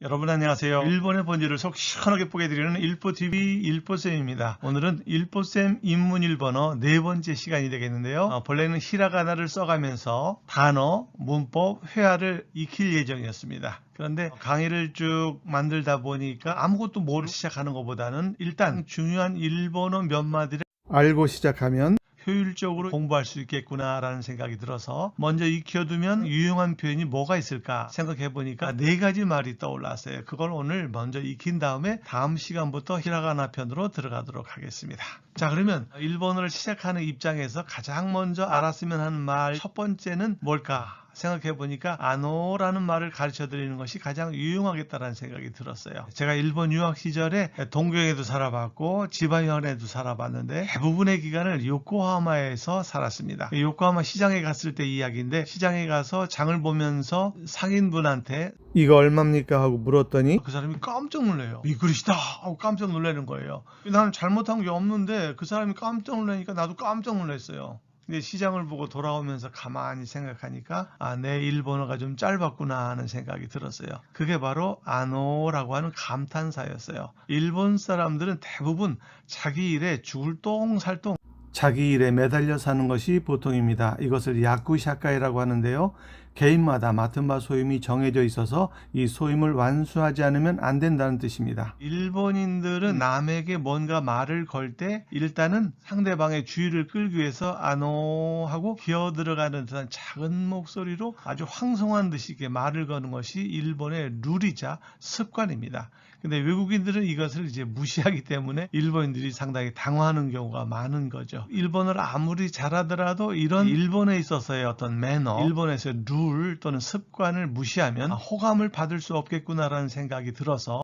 여러분 안녕하세요. 일본의 본질을 속 시원하게 보게 드리는 일보TV 일보쌤입니다. 오늘은 일보쌤 입문 일본어 네 번째 시간이 되겠는데요. 어, 본래는 히라가나를 써가면서 단어, 문법, 회화를 익힐 예정이었습니다. 그런데 강의를 쭉 만들다 보니까 아무것도 모르고 시작하는 것보다는 일단 중요한 일본어 몇 마디를 알고 시작하면 효율적으로 공부할 수 있겠구나라는 생각이 들어서 먼저 익혀두면 유용한 표현이 뭐가 있을까 생각해 보니까 네 가지 말이 떠올랐어요. 그걸 오늘 먼저 익힌 다음에 다음 시간부터 히라가나 편으로 들어가도록 하겠습니다. 자 그러면 일본어를 시작하는 입장에서 가장 먼저 알았으면 하는 말 첫 번째는 뭘까? 생각해 보니까 아노라는 말을 가르쳐 드리는 것이 가장 유용하겠다라는 생각이 들었어요. 제가 일본 유학 시절에 동경에도 살아봤고 지바현에도 살아봤는데 대부분의 기간을 요코하마에서 살았습니다. 요코하마 시장에 갔을 때 이야기인데 시장에 가서 장을 보면서 상인분한테 이거 얼마입니까 하고 물었더니 그 사람이 깜짝 놀래요. 이그리시다 하고 깜짝 놀라는 거예요. 나는 잘못한 게 없는데 그 사람이 깜짝 놀라니까 나도 깜짝 놀랐어요. 근데 시장을 보고 돌아오면서 가만히 생각하니까 아, 내 일본어가 좀 짧았구나 하는 생각이 들었어요. 그게 바로 아노라고 하는 감탄사였어요. 일본 사람들은 대부분 자기 일에 죽을 똥살똥 자기 일에 매달려 사는 것이 보통입니다. 이것을 야쿠샤카이라고 하는데요. 개인마다 맡은 바 소임이 정해져 있어서 이 소임을 완수하지 않으면 안 된다는 뜻입니다. 일본인들은 남에게 뭔가 말을 걸 때 일단은 상대방의 주의를 끌기 위해서 아노 하고 기어 들어가는 듯한 작은 목소리로 아주 황송한 듯이 이렇게 말을 거는 것이 일본의 룰이자 습관입니다. 근데 외국인들은 이것을 이제 무시하기 때문에 일본인들이 상당히 당황하는 경우가 많은 거죠. 일본어를 아무리 잘하더라도 이런 일본에 있어서의 어떤 매너, 일본에서의 룰 또는 습관을 무시하면 호감을 받을 수 없겠구나라는 생각이 들어서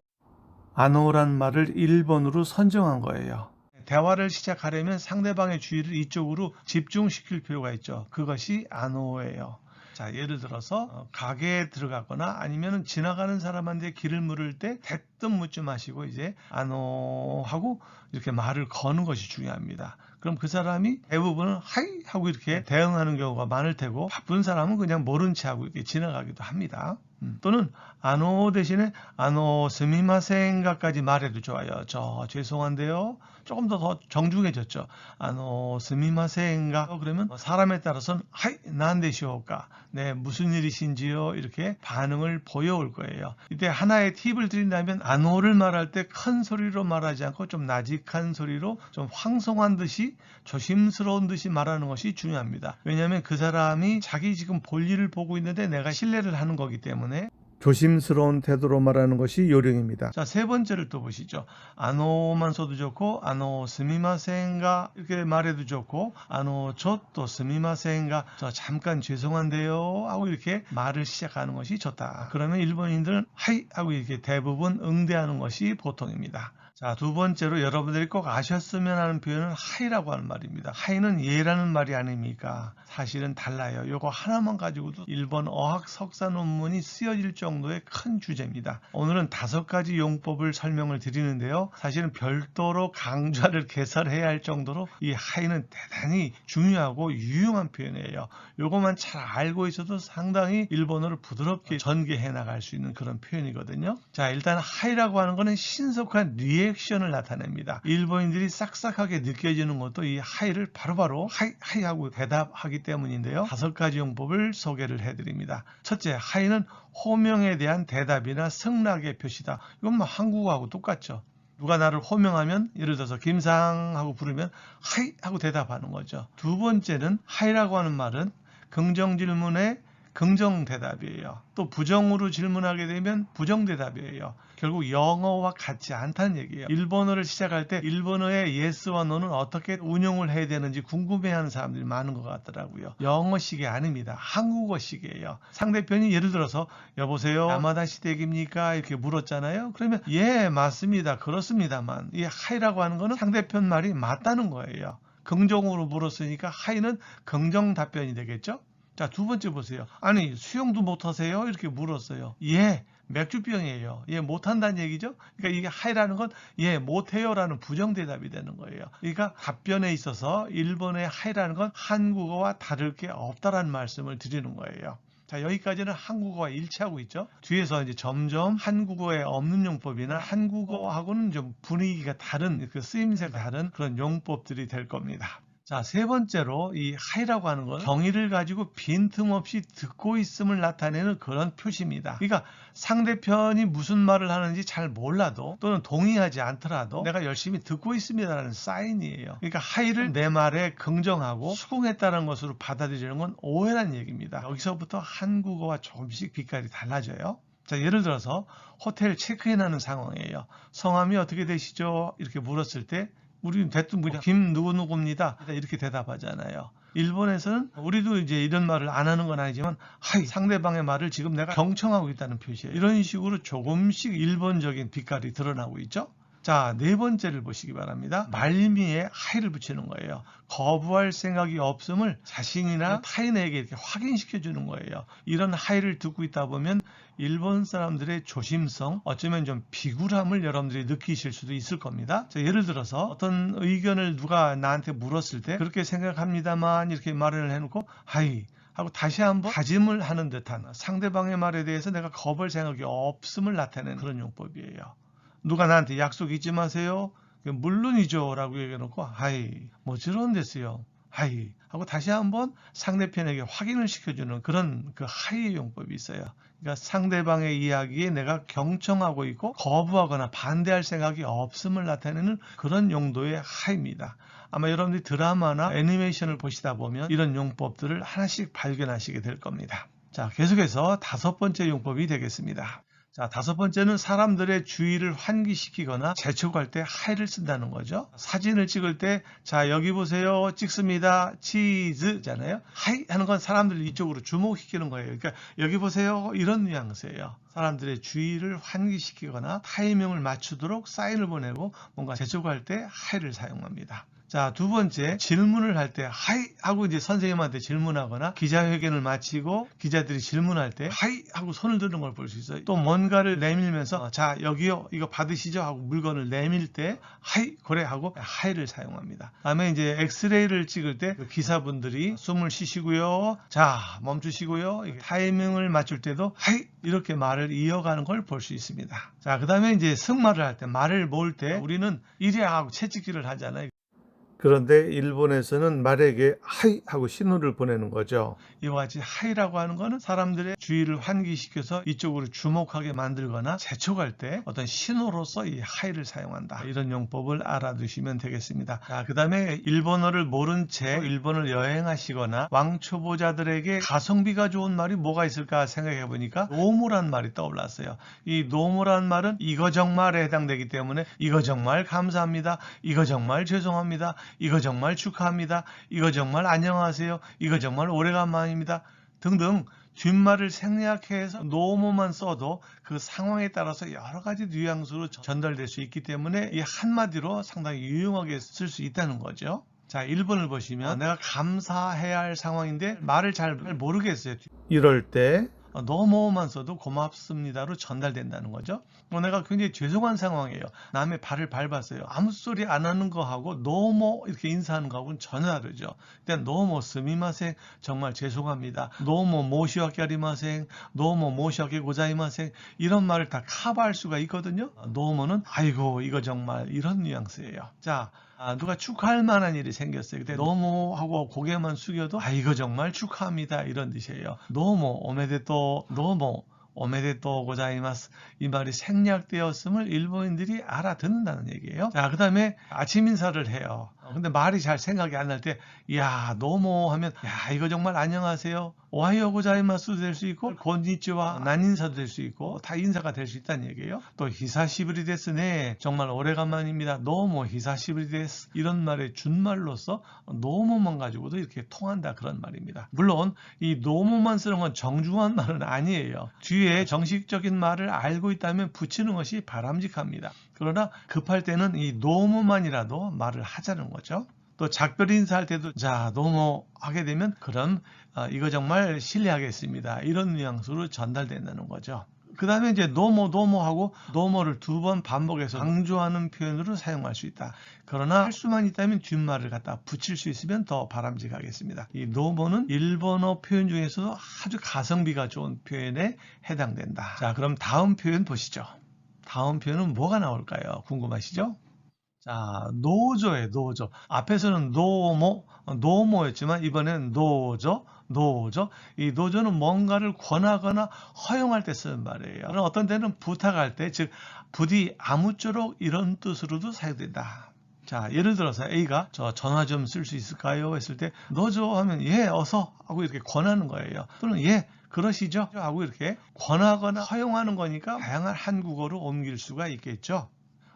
아노란 말을 일본으로 선정한 거예요. 대화를 시작하려면 상대방의 주의를 이쪽으로 집중시킬 필요가 있죠. 그것이 아노예요. 자, 예를 들어서 어, 가게에 들어가거나 아니면 지나가는 사람한테 길을 물을 때 대뜸 묻지 마시고 이제 아노 하고 이렇게 말을 거는 것이 중요합니다. 그럼 그 사람이 대부분은 하이 하고 이렇게 대응하는 경우가 많을 테고 바쁜 사람은 그냥 모른 채 하고 이렇게 지나가기도 합니다. 음, 또는 아노 대신에 아노 스미마센가까지 말해도 좋아요. 저 죄송한데요. 조금 더, 더 정중해졌죠. 아노 스미마센가 그러면 사람에 따라서는 하이 난데시오까 네 무슨 일이신지요 이렇게 반응을 보여올 거예요. 이때 하나의 팁을 드린다면 아노를 말할 때 큰 소리로 말하지 않고 좀 나직한 소리로 좀 황송한 듯이 조심스러운 듯이 말하는 것이 중요합니다. 왜냐하면 그 사람이 자기 지금 볼 일을 보고 있는데 내가 신뢰를 하는 거기 때문에 조심스러운 태도로 말하는 것이 요령입니다. 자, 세 번째를 또 보시죠. 아노만 써도 좋고, 아노 스미마센가 이렇게 말해도 좋고, 아노 저또 스미마센가 저 잠깐 죄송한데요 하고 이렇게 말을 시작하는 것이 좋다. 그러면 일본인들은 하이 하고 이렇게 대부분 응대하는 것이 보통입니다. 자, 두 번째로 여러분들이 꼭 아셨으면 하는 표현은 하이라고 하는 말입니다. 하이는 예라는 말이 아닙니까? 사실은 달라요. 요거 하나만 가지고도 일본 어학 석사 논문이 쓰여질 정도의 큰 주제입니다. 오늘은 다섯 가지 용법을 설명을 드리는데요. 사실은 별도로 강좌를 개설해야 할 정도로 이 하이는 대단히 중요하고 유용한 표현이에요. 요것만 잘 알고 있어도 상당히 일본어를 부드럽게 전개해 나갈 수 있는 그런 표현이거든요. 자, 일단 하이라고 하는 거는 신속한 리 액션을 나타냅니다. 일본인들이 싹싹하게 느껴지는 것도 이 하이를 바로바로 하이, 하이 하고 대답하기 때문인데요. 다섯 가지 용법을 소개를 해드립니다. 첫째, 하이는 호명에 대한 대답이나 승낙의 표시다. 이건 뭐 한국어하고 똑같죠. 누가 나를 호명하면 예를 들어서 김상 하고 부르면 하이 하고 대답하는 거죠. 두 번째는 하이라고 하는 말은 긍정 질문에 긍정 대답이에요. 또 부정으로 질문하게 되면 부정 대답이에요. 결국 영어와 같지 않다는 얘기예요. 일본어를 시작할 때 일본어의 예스와 노는 어떻게 운용을 해야 되는지 궁금해하는 사람들이 많은 것 같더라고요. 영어식이 아닙니다. 한국어식이에요. 상대편이 예를 들어서 여보세요 야마다 시댁입니까? 이렇게 물었잖아요. 그러면 예 맞습니다. 그렇습니다만 이 하이라고 하는 거는 상대편 말이 맞다는 거예요. 긍정으로 물었으니까 하이는 긍정 답변이 되겠죠. 자, 두 번째 보세요. 아니, 수영도 못하세요? 이렇게 물었어요. 예, 맥주병이에요. 예, 못한다는 얘기죠? 그러니까 이게 하이라는 건 예, 못해요라는 부정대답이 되는 거예요. 그러니까 답변에 있어서 일본의 하이라는 건 한국어와 다를 게 없다라는 말씀을 드리는 거예요. 자, 여기까지는 한국어와 일치하고 있죠. 뒤에서 이제 점점 한국어에 없는 용법이나 한국어하고는 좀 분위기가 다른, 그 쓰임새가 다른 그런 용법들이 될 겁니다. 자, 세 번째로 이 하이라고 하는 건 경의를 가지고 빈틈없이 듣고 있음을 나타내는 그런 표시입니다. 그러니까 상대편이 무슨 말을 하는지 잘 몰라도 또는 동의하지 않더라도 내가 열심히 듣고 있습니다라는 사인이에요. 그러니까 하이를 내 말에 긍정하고 수긍했다는 것으로 받아들이는 건 오해란 얘기입니다. 여기서부터 한국어와 조금씩 빛깔이 달라져요. 자, 예를 들어서 호텔 체크인 하는 상황이에요. 성함이 어떻게 되시죠? 이렇게 물었을 때 우리는 대뜸 그냥 김 누구누구입니다. 이렇게 대답하잖아요. 일본에서는 우리도 이제 이런 말을 안 하는 건 아니지만 하이 상대방의 말을 지금 내가 경청하고 있다는 표시예요. 이런 식으로 조금씩 일본적인 빛깔이 드러나고 있죠. 자, 네 번째를 보시기 바랍니다. 말미에 하이를 붙이는 거예요. 거부할 생각이 없음을 자신이나 타인에게 이렇게 확인시켜 주는 거예요. 이런 하이를 듣고 있다 보면 일본 사람들의 조심성, 어쩌면 좀 비굴함을 여러분들이 느끼실 수도 있을 겁니다. 자, 예를 들어서 어떤 의견을 누가 나한테 물었을 때 그렇게 생각합니다만 이렇게 말을 해놓고 하이 하고 다시 한번 다짐을 하는 듯한 상대방의 말에 대해서 내가 거부할 생각이 없음을 나타내는 그런 용법이에요. 누가 나한테 약속 잊지 마세요. 물론이죠. 라고 얘기해놓고, 하이, 뭐 저런 데서요. 하이. 하고 다시 한번 상대편에게 확인을 시켜주는 그런 그 하이 용법이 있어요. 그러니까 상대방의 이야기에 내가 경청하고 있고 거부하거나 반대할 생각이 없음을 나타내는 그런 용도의 하이입니다. 아마 여러분들이 드라마나 애니메이션을 보시다 보면 이런 용법들을 하나씩 발견하시게 될 겁니다. 자, 계속해서 다섯 번째 용법이 되겠습니다. 자, 다섯 번째는 사람들의 주의를 환기시키거나 재촉할 때 하이를 쓴다는 거죠. 사진을 찍을 때, 자, 여기 보세요. 찍습니다. 치즈잖아요. 하이 하는 건 사람들 이쪽으로 주목시키는 거예요. 그러니까 여기 보세요. 이런 뉘앙스예요. 사람들의 주의를 환기시키거나 타이밍을 맞추도록 사인을 보내고 뭔가 재촉할 때 하이를 사용합니다. 자, 두 번째, 질문을 할 때, 하이! 하고 이제 선생님한테 질문하거나 기자회견을 마치고 기자들이 질문할 때, 하이! 하고 손을 드는 걸 볼 수 있어요. 또 뭔가를 내밀면서, 자, 여기요, 이거 받으시죠? 하고 물건을 내밀 때, 하이! 그래! 하고 하이를 사용합니다. 다음에 이제 엑스레이를 찍을 때, 그 기사분들이 숨을 쉬시고요. 자, 멈추시고요. 타이밍을 맞출 때도, 하이! 이렇게 말을 이어가는 걸 볼 수 있습니다. 자, 그 다음에 이제 승마를 할 때, 말을 몰 때, 우리는 이래 하고 채찍질을 하잖아요. 그런데 일본에서는 말에게 하이 하고 신호를 보내는 거죠. 이와 같이 하이라고 하는 것은 사람들의 주의를 환기시켜서 이쪽으로 주목하게 만들거나 재촉할 때 어떤 신호로서 이 하이를 사용한다. 이런 용법을 알아두시면 되겠습니다. 자, 그 다음에 일본어를 모른 채 일본을 여행하시거나 왕초보자들에게 가성비가 좋은 말이 뭐가 있을까 생각해 보니까 노무란 말이 떠올랐어요. 이 노무란 말은 이거 정말에 해당되기 때문에 이거 정말 감사합니다. 이거 정말 죄송합니다. 이거 정말 축하합니다. 이거 정말 안녕하세요. 이거 정말 오래간만입니다. 등등 뒷말을 생략해서 노모만 써도 그 상황에 따라서 여러 가지 뉘앙스로 전달될 수 있기 때문에 이 한마디로 상당히 유용하게 쓸 수 있다는 거죠. 자, 1번을 보시면 내가 감사해야 할 상황인데 말을 잘 모르겠어요. 이럴 때 너무만 써도 고맙습니다로 전달된다는 거죠. 어, 내가 굉장히 죄송한 상황이에요. 남의 발을 밟았어요. 아무 소리 안 하는 거하고 너무 이렇게 인사하는 거하고는 전혀 다르죠. 일단 너무 스미마생 정말 죄송합니다. 너무 모시와끼아리마생 너무 모시와끼 고자이마생 이런 말을 다 커버할 수가 있거든요. 너무는 아이고 이거 정말 이런 뉘앙스예요. 자 아, 누가 축하할 만한 일이 생겼어요. 근데 너무 하고 고개만 숙여도 아 이거 정말 축하합니다 이런 뜻이에요. 너무 오메데또 너무 오메데또 고자이마스 이 말이 생략되었음을 일본인들이 알아듣는다는 얘기예요. 자, 그다음에 아침 인사를 해요. 근데 말이 잘 생각이 안 날 때, 야, 너무 하면, 야, 이거 정말 안녕하세요. 오하이오 고자이마스도 될 수 있고, 곤니치와 난 인사도 될 수 있고, 다 인사가 될 수 있다는 얘기예요. 또, 히사시브리 데스 네. 정말 오래간만입니다. 너무 히사시브리 데스. 이런 말의 준말로서 너무만 가지고도 이렇게 통한다. 그런 말입니다. 물론, 이 너무만 쓰는 건 정중한 말은 아니에요. 뒤에 정식적인 말을 알고 있다면 붙이는 것이 바람직합니다. 그러나 급할 때는 이 너무만이라도 말을 하자는 거죠. 또 작별 인사할 때도 자 너무 하게 되면 그럼 어, 이거 정말 실례하겠습니다. 이런 뉘앙스로 전달된다는 거죠. 그 다음에 이제 노모, 노모하고 노모를 두 번 반복해서 강조하는 표현으로 사용할 수 있다. 그러나 할 수만 있다면 뒷말을 갖다 붙일 수 있으면 더 바람직하겠습니다. 이 노모는 일본어 표현 중에서도 아주 가성비가 좋은 표현에 해당된다. 자, 그럼 다음 표현 보시죠. 다음 표현은 뭐가 나올까요? 궁금하시죠? 자, 노조에 노조. 앞에서는 노모, 노모였지만 이번엔 노조, 노조. 이 노조는 뭔가를 권하거나 허용할 때 쓰는 말이에요. 어떤 때는 부탁할 때, 즉 부디 아무쪼록 이런 뜻으로도 사용된다. 자, 예를 들어서 A가 저 전화 좀 쓸 수 있을까요? 했을 때 노조 하면 예, 어서 하고 이렇게 권하는 거예요. 또는 예, 그러시죠? 하고 이렇게 권하거나 허용하는 거니까 다양한 한국어로 옮길 수가 있겠죠.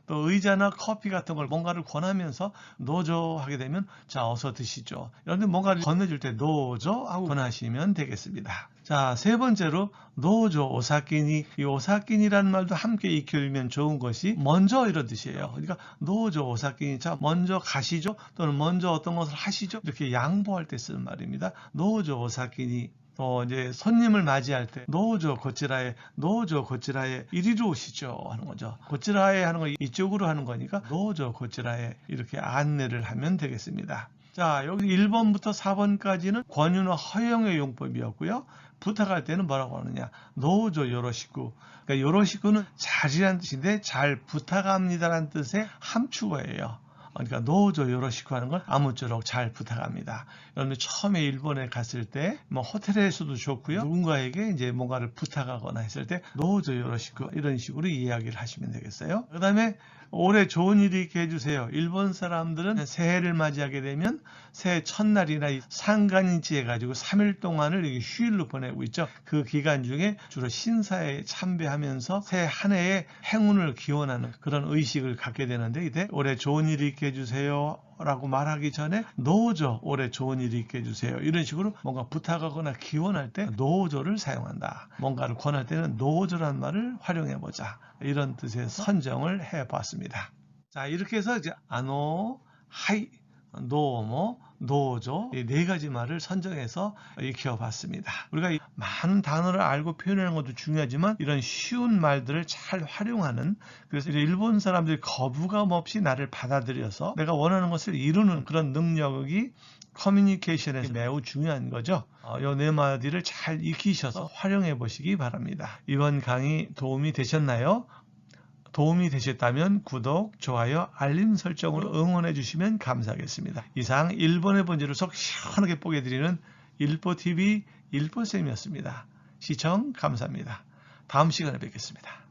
또 의자나 커피 같은 걸 뭔가를 권하면서 노조 하게 되면 자 어서 드시죠. 이런데 뭔가를 건네줄 때 노조 하고 권하시면 되겠습니다. 자 세 번째로 노조 오사키니 이 오사키니라는 말도 함께 익혀주면 좋은 것이 먼저 이런 뜻이에요. 그러니까 노조 오사키니 자 먼저 가시죠 또는 먼저 어떤 것을 하시죠 이렇게 양보할 때 쓰는 말입니다. 노조 오사키니 또 이제 손님을 맞이할 때 노조 고치라에 노조 고치라에 이리로 오시죠 하는 거죠. 고치라에 하는 거 이쪽으로 하는 거니까 노조 고치라에 이렇게 안내를 하면 되겠습니다. 자 여기 1번부터 4번까지는 권유나 허용의 용법이었고요. 부탁할 때는 뭐라고 하느냐 노조 요로시쿠 그러니까 요로시쿠는 잘이라는 뜻인데 잘 부탁합니다라는 뜻의 함축어예요. 그러니까 노조 요러시고 하는 걸 아무쪼록 잘 부탁합니다. 여러분 처음에 일본에 갔을 때 뭐 호텔에서도 좋고요. 누군가에게 이제 뭔가를 부탁하거나 했을 때 노조 요러시고 이런 식으로 이야기를 하시면 되겠어요. 그 다음에 올해 좋은 일이 있게 해주세요. 일본 사람들은 새해를 맞이하게 되면 새해 첫날이나 상간인치 해가지고 3일 동안을 휴일로 보내고 있죠. 그 기간 중에 주로 신사에 참배하면서 새해 한 해의 행운을 기원하는 그런 의식을 갖게 되는데 이때 올해 좋은 일이 있게 해주세요. 라고 말하기 전에 노조 올해 좋은 일이 있게 해주세요. 이런 식으로 뭔가 부탁하거나 기원할 때 노조를 사용한다. 뭔가를 권할 때는 노조란 말을 활용해보자. 이런 뜻에서 선정을 해봤습니다. 자 이렇게 해서 이제 아노, 하이, 노모, 노조 이네 가지 말을 선정해서 익혀봤습니다. 우리가 많은 단어를 알고 표현하는 것도 중요하지만 이런 쉬운 말들을 잘 활용하는 그래서 일본 사람들이 거부감 없이 나를 받아들여서 내가 원하는 것을 이루는 그런 능력이 커뮤니케이션에서 매우 중요한 거죠. 이네 마디를 잘 익히셔서 활용해 보시기 바랍니다. 이번 강의 도움이 되셨나요? 도움이 되셨다면 구독, 좋아요, 알림 설정으로 응원해 주시면 감사하겠습니다. 이상 일본의 번지를 속 시원하게 뽀개 드리는 일보TV 일보쌤이었습니다. 시청 감사합니다. 다음 시간에 뵙겠습니다.